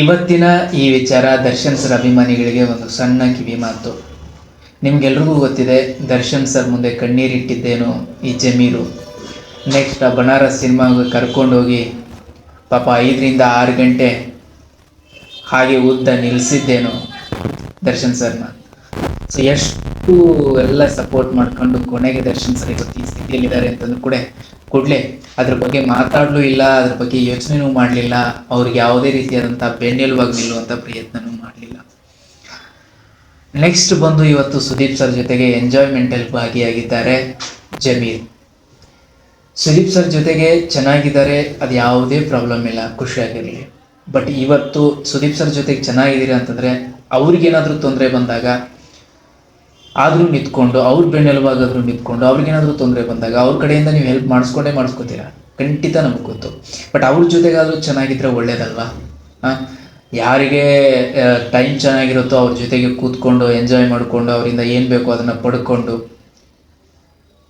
ಇವತ್ತಿನ ಈ ವಿಚಾರ ದರ್ಶನ್ ಸರ್ ಅಭಿಮಾನಿಗಳಿಗೆ ಒಂದು ಸಣ್ಣ ಕಿವಿ ಮಾತು. ನಿಮ್ಗೆಲ್ರಿಗೂ ಗೊತ್ತಿದೆ, ದರ್ಶನ್ ಸರ್ ಮುಂದೆ ಕಣ್ಣೀರಿಟ್ಟಿದ್ದೇನು ಈ ಜಮೀರು. ನೆಕ್ಸ್ಟ್ ಆ ಬನಾರಸ್ ಸಿನಿಮಾಗೆ ಕರ್ಕೊಂಡೋಗಿ ಪಾಪ ಐದರಿಂದ ಆರು ಗಂಟೆ ಹಾಗೆ ಉದ್ದ ನಿಲ್ಲಿಸಿದ್ದೇನು ದರ್ಶನ್ ಸರ್ನ. ಸೊ ಎಷ್ಟು ಎಲ್ಲ ಸಪೋರ್ಟ್ ಮಾಡ್ಕೊಂಡು ಕೊನೆಗೆ ದರ್ಶನ್ ಸರ್ ಇವತ್ತು ಈ ಸ್ಥಿತಿಯಲ್ಲಿದ್ದಾರೆ ಅಂತಂದು ಕೂಡ ಕೂಡಲೇ ಅದ್ರ ಬಗ್ಗೆ ಮಾತಾಡಲೂ ಇಲ್ಲ, ಅದ್ರ ಬಗ್ಗೆ ಯೋಚನೆನೂ ಮಾಡಲಿಲ್ಲ, ಅವ್ರಿಗೆ ಯಾವುದೇ ರೀತಿಯಾದಂಥ ಬೆನ್ನೆಲುವಾಗಿ ನಿಲ್ಲುವಂಥ ಪ್ರಯತ್ನನೂ ಮಾಡಲಿಲ್ಲ. ನೆಕ್ಸ್ಟ್ ಬಂದು ಇವತ್ತು ಸುದೀಪ್ ಸರ್ ಜೊತೆಗೆ ಎಂಜಾಯ್ಮೆಂಟಲ್ಲಿ ಭಾಗಿಯಾಗಿದ್ದಾರೆ ಜಮೀರ್. ಸುದೀಪ್ ಸರ್ ಜೊತೆಗೆ ಚೆನ್ನಾಗಿದ್ದಾರೆ, ಅದು ಯಾವುದೇ ಪ್ರಾಬ್ಲಮ್ ಇಲ್ಲ ಖುಷಿಯಾಗಿರಲಿ ಬಟ್ ಇವತ್ತು ಸುದೀಪ್ ಸರ್ ಜೊತೆಗೆ ಚೆನ್ನಾಗಿದ್ದೀರಾ ಅಂತಂದರೆ, ಅವ್ರಿಗೇನಾದರೂ ತೊಂದರೆ ಬಂದಾಗ ಆದರೂ ನಿಂತ್ಕೊಂಡು, ಅವ್ರ ಬೆನ್ನೆಲುಬಾಗಾದರೂ ನಿಂತ್ಕೊಂಡು ಅವ್ರಿಗೇನಾದರೂ ತೊಂದರೆ ಬಂದಾಗ ಅವ್ರ ಕಡೆಯಿಂದ ನೀವು ಹೆಲ್ಪ್ ಮಾಡಿಸ್ಕೊಂಡೇ ಮಾಡಿಸ್ಕೋತೀರಾ? ಖಂಡಿತ ನಮಗೆ ಗೊತ್ತು. ಬಟ್ ಅವ್ರ ಜೊತೆಗಾದರೂ ಚೆನ್ನಾಗಿದ್ರೆ ಒಳ್ಳೇದಲ್ವಾ? ಯಾರಿಗೆ ಟೈಮ್ ಚೆನ್ನಾಗಿರುತ್ತೋ ಅವ್ರ ಜೊತೆಗೆ ಕೂತ್ಕೊಂಡು ಎಂಜಾಯ್ ಮಾಡಿಕೊಂಡು, ಅವರಿಂದ ಏನು ಬೇಕೋ ಅದನ್ನು ಪಡ್ಕೊಂಡು,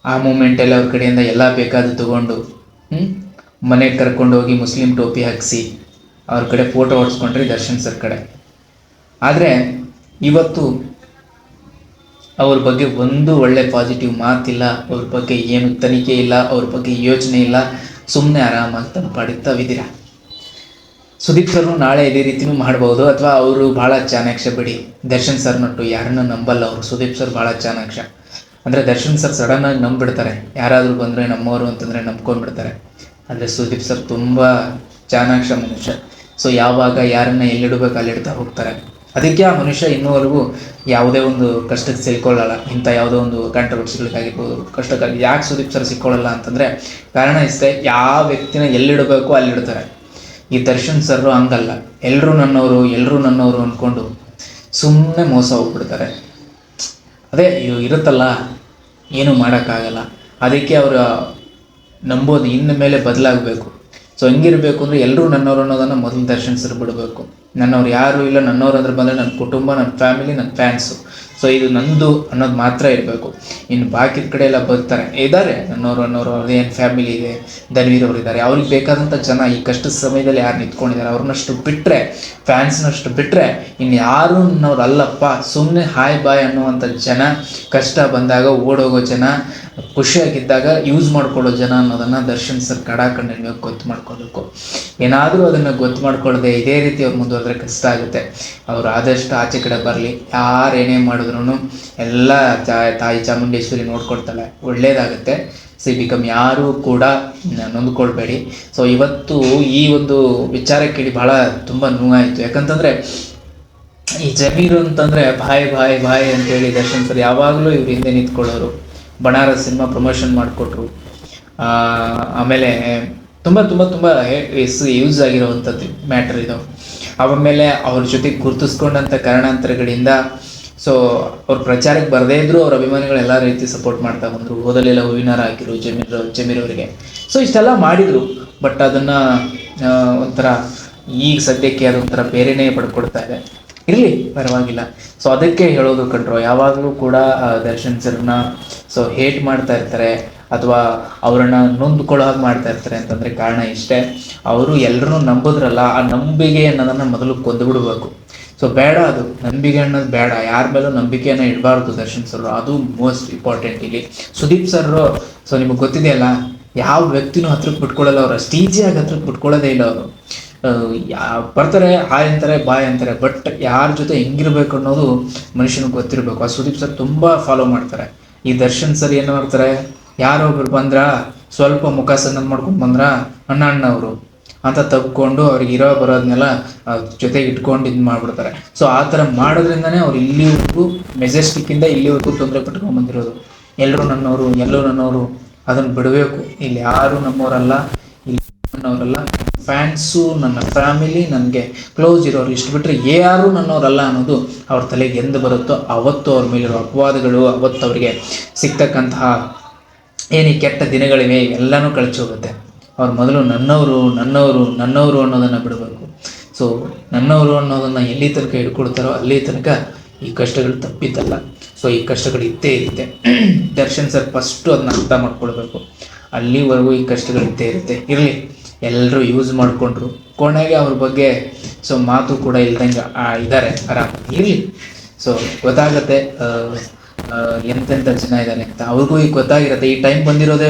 ಆ ಮೂಮೆಂಟಲ್ಲಿ ಅವ್ರ ಕಡೆಯಿಂದ ಎಲ್ಲ ಬೇಕಾದ ತಗೊಂಡು ಮನೆಗೆ ಕರ್ಕೊಂಡು ಹೋಗಿ ಮುಸ್ಲಿಂ ಟೋಪಿ ಹಾಕಿಸಿ, ಅವ್ರ ಕಡೆ ಫೋಟೋ ಹೊಡ್ಸ್ಕೊಂಡ್ರಿ ದರ್ಶನ್ ಸರ್ ಕಡೆ. ಆದರೆ, ಇವತ್ತು ಅವ್ರ ಬಗ್ಗೆ ಒಂದು ಒಳ್ಳೆ ಪಾಸಿಟಿವ್ ಮಾತಿಲ್ಲ ಅವ್ರ ಬಗ್ಗೆ ಏನು ತನಿಖೆ ಇಲ್ಲ, ಅವ್ರ ಬಗ್ಗೆ ಯೋಚನೆ ಇಲ್ಲ ಸುಮ್ಮನೆ ಆರಾಮಾಗಿ ತಮ್ಮ ಪಾಡಿಗೆ ಸುದೀಪ್ ಸರ್ನು ನಾಳೆ ಇದೇ ರೀತಿನೂ ಮಾಡ್ಬೋದು, ಅಥವಾ ಅವರು ಭಾಳ ಚಾಣಾಕ್ಷ ಬಿಡಿ. ದರ್ಶನ್ ಸರ್ ನಟ್ಟು ಯಾರನ್ನ ನಂಬಲ್ಲ ಅವರು, ಸುದೀಪ್ ಸರ್ ಭಾಳ ಚಾಣಾಕ್ಷ. ಅಂದರೆ ದರ್ಶನ್ ಸರ್ ಸಡನ್ನಾಗಿ ನಂಬಿಡ್ತಾರೆ ಯಾರಾದರೂ ಬಂದರೆ ನಮ್ಮವರು ಅಂತಂದರೆ ನಂಬ್ಕೊಂಡ್ಬಿಡ್ತಾರೆ. ಆದರೆ ಸುದೀಪ್ ಸರ್ ತುಂಬ ಚಾಣಾಕ್ಷ ಮನುಷ್ಯ. ಸೊ ಯಾವಾಗ ಯಾರನ್ನ ಎಲ್ಲಿಡಬೇಕು ಅಲ್ಲಿಡ್ತಾ ಹೋಗ್ತಾರೆ. ಅದಕ್ಕೆ ಆ ಮನುಷ್ಯ ಇನ್ನೂವರೆಗೂ ಯಾವುದೇ ಒಂದು ಕಷ್ಟಕ್ಕೆ ಸಿಕ್ಕೊಳ್ಳಲ್ಲ ಇಂಥ ಯಾವುದೋ ಒಂದು ಕಾಂಟ್ರವರ್ಸಿಗಳಿಗಾಗಿರ್ಬೋದು, ಕಷ್ಟಕ್ಕಾಗಿ ಯಾಕೆ ಸುದೀಪ್ ಸರ್ ಸಿಕ್ಕೊಳ್ಳಲ್ಲ ಅಂತಂದರೆ, ಕಾರಣ ಇಷ್ಟೇ, ಯಾವ ವ್ಯಕ್ತಿನ ಎಲ್ಲಿಡಬೇಕು ಅಲ್ಲಿಡ್ತಾರೆ. ಈ ದರ್ಶನ್ ಸರ್ ಹಂಗಲ್ಲ. ಎಲ್ಲರೂ ನನ್ನವರು ಎಲ್ಲರೂ ನನ್ನವರು ಅಂದ್ಕೊಂಡು ಸುಮ್ಮನೆ ಮೋಸ ಹೋಗ್ಬಿಡ್ತಾರೆ. ಅದೇ ಇರುತ್ತಲ್ಲ, ಏನೂ ಮಾಡೋಕ್ಕಾಗಲ್ಲ. ಅದಕ್ಕೆ ಅವರು ನಂಬೋದು ಇನ್ನು ಮೇಲೆ ಬದಲಾಗಬೇಕು. ಸೊ ಹೆಂಗಿರಬೇಕು ಅಂದರೆ ಎಲ್ಲರೂ ನನ್ನವರು ಅನ್ನೋದನ್ನು ಮೊದಲು ದರ್ಶನಿಸಿರು ಬಿಡಬೇಕು. ನನ್ನವ್ರು ಯಾರು ಇಲ್ಲ, ನನ್ನವ್ರು ಅಂದ್ರೆ ಬಂದರೆ ನನ್ನ ಕುಟುಂಬ ನನ್ನ ಫ್ಯಾಮಿಲಿ ನನ್ನ ಫ್ಯಾನ್ಸು. ಸೊ ಇದು ನಂದು ಅನ್ನೋದು ಮಾತ್ರ ಇರಬೇಕು. ಇನ್ನು ಬಾಕಿ ಕಡೆ ಎಲ್ಲ ಬರ್ತಾರೆ. ಇದ್ದಾರೆ ನನ್ನವರು ಅನ್ನೋರು, ಅವ್ರದ್ದು ಏನು ಫ್ಯಾಮಿಲಿ ಇದೆ, ಧನ್ವೀರವ್ರು ಇದ್ದಾರೆ ಅವ್ರಿಗೆ ಬೇಕಾದಂಥ ಜನ ಈ ಕಷ್ಟದ ಸಮಯದಲ್ಲಿ ಯಾರು ನಿಂತ್ಕೊಂಡಿದ್ದಾರೆ ಅವ್ರನ್ನಷ್ಟು ಬಿಟ್ಟರೆ ಫ್ಯಾನ್ಸ್ನಷ್ಟು ಬಿಟ್ಟರೆ ಇನ್ನು ಯಾರು ನನ್ನವ್ರು ಅಲ್ಲಪ್ಪ ಸುಮ್ಮನೆ ಹಾಯ್ ಬಾಯ್ ಅನ್ನುವಂಥ ಜನ, ಕಷ್ಟ ಬಂದಾಗ ಓಡೋಗೋ ಜನ ಖುಷಿಯಾಗಿದ್ದಾಗ ಯೂಸ್ ಮಾಡ್ಕೊಳ್ಳೋ ಜನ ಅನ್ನೋದನ್ನು ದರ್ಶನ್ ಸರ್ ಕಡಾಕಂಡಿನ ಗೊತ್ತು ಮಾಡ್ಕೋಬೇಕು ಏನಾದರೂ ಅದನ್ನು ಗೊತ್ತು ಮಾಡ್ಕೊಳ್ಳದೆ ಇದೇ ರೀತಿ ಅವ್ರು ಮುಂದುವರೆದ್ರೆ ಕಷ್ಟ ಆಗುತ್ತೆ. ಅವರು ಆದಷ್ಟು ಆಚೆ ಕಡೆ ಬರಲಿ. ಯಾರು ಏನೇ ಮಾಡಿದ್ರು ಎಲ್ಲ ತಾಯಿ ಚಾಮುಂಡೇಶ್ವರಿ ನೋಡ್ಕೊಳ್ತಾಳೆ. ಒಳ್ಳೇದಾಗುತ್ತೆ. ಸಿ ಬಿಕಮ್ ಯಾರೂ ಕೂಡ ನೊಂದ್ಕೊಳ್ಬೇಡಿ. ಸೊ ಇವತ್ತು ಈ ಒಂದು ವಿಚಾರ ಕೇಳಿ ಬಹಳ ತುಂಬ ನೋವಾಯಿತು. ಯಾಕಂತಂದರೆ ಈ ಜಮೀರು ಅಂತಂದರೆ ಬಾಯ್ ಬಾಯ್ ಬಾಯ್ ಅಂತೇಳಿ ದರ್ಶನ್ ಸರ್ ಯಾವಾಗಲೂ ಇವ್ರ ಹಿಂದೆ ನಿಂತ್ಕೊಳ್ಳೋರು. ಬನಾರಸ್ ಸಿನಿಮಾ ಪ್ರಮೋಷನ್ ಮಾಡಿಕೊಟ್ರು. ಆಮೇಲೆ ತುಂಬ ತುಂಬ ತುಂಬ ಯೂಸ್ ಆಗಿರೋವಂಥದ್ದು ಮ್ಯಾಟ್ರ್ ಇದು. ಆಮೇಲೆ ಅವ್ರ ಜೊತೆ ಗುರುತಿಸ್ಕೊಂಡಂಥ ಕಾರಣಾಂತರಗಳಿಂದ ಸೊ ಅವ್ರ ಪ್ರಚಾರಕ್ಕೆ ಬರದೇ ಇದ್ರು ಅವ್ರ ಅಭಿಮಾನಿಗಳು ಎಲ್ಲ ರೀತಿ ಸಪೋರ್ಟ್ ಮಾಡ್ತಾ ಬಂದರು. ಓದಲೆಲ್ಲ ಹೂವಿನಾರ ಹಾಕಿರು, ಜಮೀರ್ ಜಮೀರ್ ಅವರಿಗೆ. ಸೊ ಇಷ್ಟೆಲ್ಲ ಮಾಡಿದರು. ಬಟ್ ಅದನ್ನು ಒಂಥರ ಈಗ ಸದ್ಯಕ್ಕೆ ಅದೊಂಥರ ಬೇರೆನೇ ಪಡ್ಕೊಡ್ತಾ ಇದೆ. ಇರಲಿ, ಪರವಾಗಿಲ್ಲ. ಸೊ ಅದಕ್ಕೆ ಹೇಳೋದು ಕಂಡ್ರು ಯಾವಾಗಲೂ ಕೂಡ ದರ್ಶನ್ ಸರ್ನ ಸೊ ಹೇಟ್ ಮಾಡ್ತಾ ಇರ್ತಾರೆ, ಅಥವಾ ಅವರನ್ನ ನೊಂದ್ಕೊಳ್ಳೋ ಹಾಗೆ ಮಾಡ್ತಾ ಇರ್ತಾರೆ ಅಂತಂದರೆ ಕಾರಣ ಇಷ್ಟೇ. ಅವರು ಎಲ್ಲರೂ ನಂಬಿದ್ರಲ್ಲ, ಆ ನಂಬಿಕೆ ಅನ್ನೋದನ್ನು ಮೊದಲು ಕೊಂದು ಬಿಡಬೇಕು. ಸೊ ಬೇಡ ಅದು. ನಂಬಿಕೆ ಅನ್ನೋದು ಬೇಡ. ಯಾರ ಮೇಲೂ ನಂಬಿಕೆಯನ್ನು ಇಡಬಾರ್ದು ದರ್ಶನ್ ಸರ್ ಅದು ಮೋಸ್ಟ್ ಇಂಪಾರ್ಟೆಂಟ್ ಇಲ್ಲಿ. ಸುದೀಪ್ ಸರ್ ಸೊ ನಿಮಗೆ ಗೊತ್ತಿದೆಯಲ್ಲ, ಯಾವ ವ್ಯಕ್ತಿನೂ ಹತ್ರಕ್ಕೆ ಬಿಟ್ಕೊಳ್ಳಲ್ಲ ಅವರು. ಅಷ್ಟು ಈಸಿಯಾಗಿ ಹತ್ರಕ್ಕೆ ಬಿಟ್ಕೊಳ್ಳೋದೇ ಇಲ್ಲ ಅವರು. ಬರ್ತಾರೆ, ಹಾಯ್ ಅಂತಾರೆ, ಬಾಯ್ ಅಂತಾರೆ ಬಟ್ ಯಾರ ಜೊತೆ ಹೆಂಗಿರ್ಬೇಕು ಅನ್ನೋದು ಮನುಷ್ಯನಿಗೆ ಗೊತ್ತಿರಬೇಕು. ಆ ಸುದೀಪ್ ಸರ್ ತುಂಬ ಫಾಲೋ ಮಾಡ್ತಾರೆ. ಈ ದರ್ಶನ್ ಸರ್ ಏನು ಮಾಡ್ತಾರೆ? ಯಾರೊಬ್ರು ಬಂದ್ರ? ಸ್ವಲ್ಪ ಮುಖ ಮಾಡ್ಕೊಂಡು ಬಂದ್ರ? ಅಣ್ಣ, ಅಣ್ಣವರು ಅಂತ ತಗ್ಕೊಂಡು ಅವ್ರಿಗೆ ಇರೋ ಬರೋದನ್ನೆಲ್ಲ ಜೊತೆಗೆ ಇಟ್ಕೊಂಡು ಇದು ಮಾಡ್ಬಿಡ್ತಾರೆ. ಸೊ ಆ ಥರ ಮಾಡೋದ್ರಿಂದನೇ ಅವ್ರು ಇಲ್ಲಿವರೆಗೂ ಮೆಜೆಸ್ಟಿಕ್ಕಿಂದ ಇಲ್ಲಿವರೆಗೂ ತೊಂದರೆ ಪಟ್ಕೊಂಡು ಬಂದಿರೋದು. ಎಲ್ಲರೂ ನನ್ನವರು ಎಲ್ಲರೂ ನನ್ನವರು ಅದನ್ನು ಬಿಡಬೇಕು. ಇಲ್ಲಿ ಯಾರು ನಮ್ಮವರಲ್ಲ ಇಲ್ಲಿ ನನ್ನವರಲ್ಲ ಫ್ಯಾನ್ಸು, ನನ್ನ ಫ್ಯಾಮಿಲಿ, ನನಗೆ ಕ್ಲೋಸ್ ಇರೋರು ಇಷ್ಟು ಬಿಟ್ಟರೆ ಯಾರು ನನ್ನವರಲ್ಲ ಅನ್ನೋದು ಅವ್ರ ತಲೆಗೆ ಎಂದು ಬರುತ್ತೋ ಅವತ್ತು ಅವ್ರ ಮೇಲಿರೋ ಅಪವಾದಗಳು, ಅವತ್ತು ಅವರಿಗೆ ಸಿಗ್ತಕ್ಕಂತಹ ಏನೇ ಕೆಟ್ಟ ದಿನಗಳಿವೆ ಎಲ್ಲನೂ ಕಳಚಿ ಹೋಗುತ್ತೆ. ಅವ್ರು ಮೊದಲು ನನ್ನವರು ನನ್ನವರು ನನ್ನವರು ಅನ್ನೋದನ್ನು ಬಿಡಬೇಕು. ಸೊ ನನ್ನವರು ಅನ್ನೋದನ್ನು ಎಲ್ಲಿ ತನಕ ಹಿಡ್ಕೊಳ್ತಾರೋ ಅಲ್ಲಿ ತನಕ ಈ ಕಷ್ಟಗಳು ತಪ್ಪಿದ್ದಲ್ಲ ಸೊ ಈ ಕಷ್ಟಗಳು ಇದ್ದೇ ಇರುತ್ತೆ. ದರ್ಶನ್ ಸರ್ ಫಸ್ಟು ಅದನ್ನ ಅರ್ಥ ಮಾಡ್ಕೊಳ್ಬೇಕು. ಅಲ್ಲಿವರೆಗೂ ಈ ಕಷ್ಟಗಳು ಇದ್ದೇ ಇರುತ್ತೆ. ಇರಲಿ. ಎಲ್ಲರೂ ಯೂಸ್ ಮಾಡಿಕೊಂಡ್ರು. ಕೊನೆಗೆ ಅವ್ರ ಬಗ್ಗೆ ಸೊ ಮಾತು ಕೂಡ ಇಲ್ದಂಗೆ ಇದ್ದಾರೆ ಆರಾಮ ಇರಲಿ. ಸೊ ಗೊತ್ತಾಗತ್ತೆ ಎಂತೆಂಥ ಜನ ಇದ್ದಾರೆ ಅಂತ. ಅವ್ರಿಗೂ ಈಗ ಗೊತ್ತಾಗಿರುತ್ತೆ, ಈ ಟೈಮ್ ಬಂದಿರೋದೇ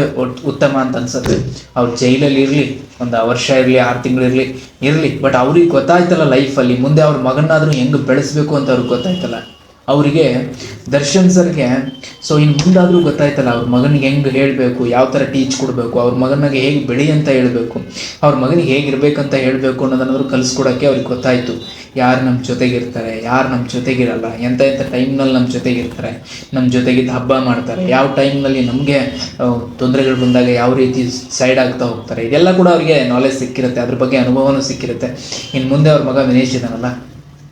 ಉತ್ತಮ ಅಂತ ಅನ್ಸುತ್ತೆ. ಅವ್ರ ಜೈಲಲ್ಲಿ ಇರಲಿ, ಒಂದು ವರ್ಷ ಇರಲಿ, ಆರು ತಿಂಗಳು ಇರಲಿ ಇರಲಿ. ಬಟ್ ಅವ್ರಿಗೆ ಗೊತ್ತಾಯ್ತಲ್ಲ ಲೈಫಲ್ಲಿ ಮುಂದೆ ಅವ್ರ ಮಗನಾದರೂ ಹೆಂಗೆ ಬೆಳೆಸ್ಬೇಕು ಅಂತ ಅವ್ರಿಗೆ ಗೊತ್ತಾಯ್ತಲ್ಲ. ಅವರಿಗೆ ದರ್ಶನ್ ಸರ್ಗೆ ಸೊ ಇನ್ನು ಮುಂದಾದರೂ ಗೊತ್ತಾಯ್ತಲ್ಲ, ಅವ್ರ ಮಗನಿಗೆ ಹೆಂಗೆ ಹೇಳಬೇಕು, ಯಾವ ಥರ ಟೀಚ್ ಕೊಡಬೇಕು, ಅವ್ರ ಮಗನಿಗೆ ಹೇಗೆ ಬೆಳಿ ಅಂತ ಹೇಳಬೇಕು, ಅವ್ರ ಮಗನಿಗೆ ಹೇಗಿರ್ಬೇಕಂತ ಹೇಳಬೇಕು ಅನ್ನೋದನ್ನಾದ್ರೂ ಕಲಿಸ್ಕೊಡೋಕ್ಕೆ ಅವ್ರಿಗೆ ಗೊತ್ತಾಯಿತು. ಯಾರು ನಮ್ಮ ಜೊತೆಗಿರ್ತಾರೆ, ಯಾರು ನಮ್ಮ ಜೊತೆಗಿರಲ್ಲ ಎಂಥ ಎಂಥ ಟೈಮ್ನಲ್ಲಿ ನಮ್ಮ ಜೊತೆಗಿರ್ತಾರೆ ನಮ್ಮ ಜೊತೆಗಿದ್ದ ಹಬ್ಬ ಮಾಡ್ತಾರೆ, ಯಾವ ಟೈಮ್ನಲ್ಲಿ ನಮಗೆ ತೊಂದರೆಗಳು ಬಂದಾಗ ಯಾವ ರೀತಿ ಸೈಡ್ ಆಗ್ತಾ ಹೋಗ್ತಾರೆ, ಇದೆಲ್ಲ ಕೂಡ ಅವರಿಗೆ ನಾಲೆಜ್ ಸಿಕ್ಕಿರುತ್ತೆ, ಅದ್ರ ಬಗ್ಗೆ ಅನುಭವನೂ ಸಿಕ್ಕಿರುತ್ತೆ. ಇನ್ನು ಮುಂದೆ ಅವ್ರ ಮಗ ವಿನೇಶ್ ಇದ್ದಾನಲ್ಲ.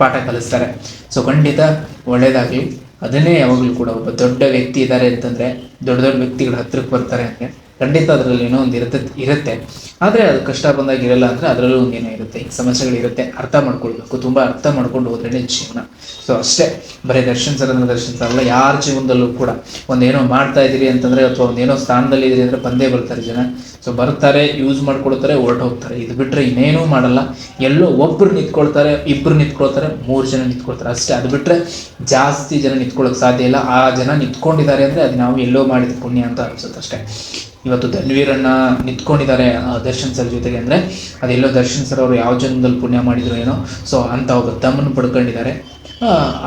ಪಾಠ ಕಲಿಸ್ತಾರೆ. ಸೊ ಖಂಡಿತ ಒಳ್ಳೇದಾಗಲಿ. ಅದನ್ನೇ ಯಾವಾಗಲೂ ಕೂಡ ಒಬ್ಬ ದೊಡ್ಡ ವ್ಯಕ್ತಿ ಇದ್ದಾರೆ ಅಂತಂದರೆ, ದೊಡ್ಡ ದೊಡ್ಡ ವ್ಯಕ್ತಿಗಳ ಹತ್ತಿರಕ್ಕೆ ಬರ್ತಾರೆ ಅಂದರೆ ಖಂಡಿತ ಅದರಲ್ಲಿ ಏನೋ ಒಂದು ಇರುತ್ತೆ ಇರುತ್ತೆ. ಆದರೆ ಅದು ಕಷ್ಟ ಬಂದಾಗ ಇರಲ್ಲ ಅಂದರೆ ಅದರಲ್ಲೂ ಒಂದು ಏನೋ ಇರುತ್ತೆ ಈ ಸಮಸ್ಯೆಗಳಿರುತ್ತೆ. ಅರ್ಥ ಮಾಡ್ಕೊಳ್ಬೇಕು, ತುಂಬ ಅರ್ಥ ಮಾಡ್ಕೊಂಡು ಹೋದ್ರೇ ಜೀವನ. ಸೊ ಅಷ್ಟೇ. ಬರೀ ದರ್ಶನ್ ಸರ್ ಅಂದ್ರೆ ದರ್ಶನ್ ಸರ್ ಅಲ್ಲ, ಯಾರ ಜೀವನದಲ್ಲೂ ಕೂಡ ಒಂದೇನೋ ಮಾಡ್ತಾ ಇದ್ದೀರಿ ಅಂತಂದರೆ ಅಥವಾ ಒಂದೇನೋ ಸ್ಥಾನದಲ್ಲಿ ಇದ್ದೀರಿ ಅಂದರೆ ಬಂದೇ ಬರ್ತಾರೆ ಜನ. ಸೊ ಬರ್ತಾರೆ ಯೂಸ್ ಮಾಡ್ಕೊಳ್ತಾರೆ ಹೊರಟು ಹೋಗ್ತಾರೆ ಇದು ಬಿಟ್ಟರೆ ಇನ್ನೇನೂ ಮಾಡಲ್ಲ. ಎಲ್ಲೋ ಒಬ್ಬರು ನಿಂತ್ಕೊಳ್ತಾರೆ ಇಬ್ಬರು ನಿಂತ್ಕೊಳ್ತಾರೆ, ಮೂರು ಜನ ನಿಂತ್ಕೊಳ್ತಾರೆ. ಅಷ್ಟೇ. ಅದು ಬಿಟ್ಟರೆ ಜಾಸ್ತಿ ಜನ ನಿಂತ್ಕೊಳ್ಳೋಕೆ ಸಾಧ್ಯ ಇಲ್ಲ. ಆ ಜನ ನಿಂತ್ಕೊಂಡಿದ್ದಾರೆ ಅಂದರೆ ಅದು ನಾವು ಎಲ್ಲೋ ಮಾಡಿದ ಪುಣ್ಯ ಅಂತ ಅನ್ಸುತ್ತೆ ಅಷ್ಟೇ. ಇವತ್ತು ಧನ್ವೀರನ್ನ ನಿಂತ್ಕೊಂಡಿದ್ದಾರೆ ದರ್ಶನ್ ಸರ್ ಜೊತೆಗೆ ಅಂದರೆ, ಅದೆಲ್ಲೋ ದರ್ಶನ್ ಸರ್ ಅವರು ಯಾವ ಜನ್ಮದಲ್ಲಿ ಪುಣ್ಯ ಮಾಡಿದ್ರು ಏನೋ. ಸೊ ಅಂತ ಒಬ್ಬ ತಮ್ಮನ್ನು ಪಡ್ಕೊಂಡಿದ್ದಾರೆ.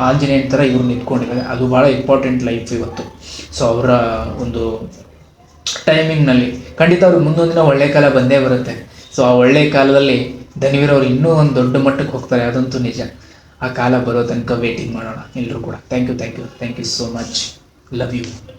ಆಂಜನೇಯನ ಥರ ಇವರು ನಿಂತ್ಕೊಂಡಿದ್ದಾರೆ ಅದು ಭಾಳ ಇಂಪಾರ್ಟೆಂಟ್ ಲೈಫ್ ಇವತ್ತು. ಸೊ ಅವರ ಒಂದು ಟೈಮಿಂಗ್ನಲ್ಲಿ ಖಂಡಿತ ಅವ್ರಿಗೆ ಮುಂದೊಂದು ದಿನ ಒಳ್ಳೆ ಕಾಲ ಬಂದೇ ಬರುತ್ತೆ. ಸೊ ಆ ಒಳ್ಳೆ ಕಾಲದಲ್ಲಿ ಧನ್ವೀರ್ ಅವರು ಇನ್ನೂ ಒಂದು ದೊಡ್ಡ ಮಟ್ಟಕ್ಕೆ ಹೋಗ್ತಾರೆ. ಅದಂತೂ ನಿಜ. ಆ ಕಾಲ ಬರೋ ತನಕ ವೇಟಿಂಗ್ ಮಾಡೋಣ ಎಲ್ಲರೂ ಕೂಡ. Thank you thank you thank you so much love you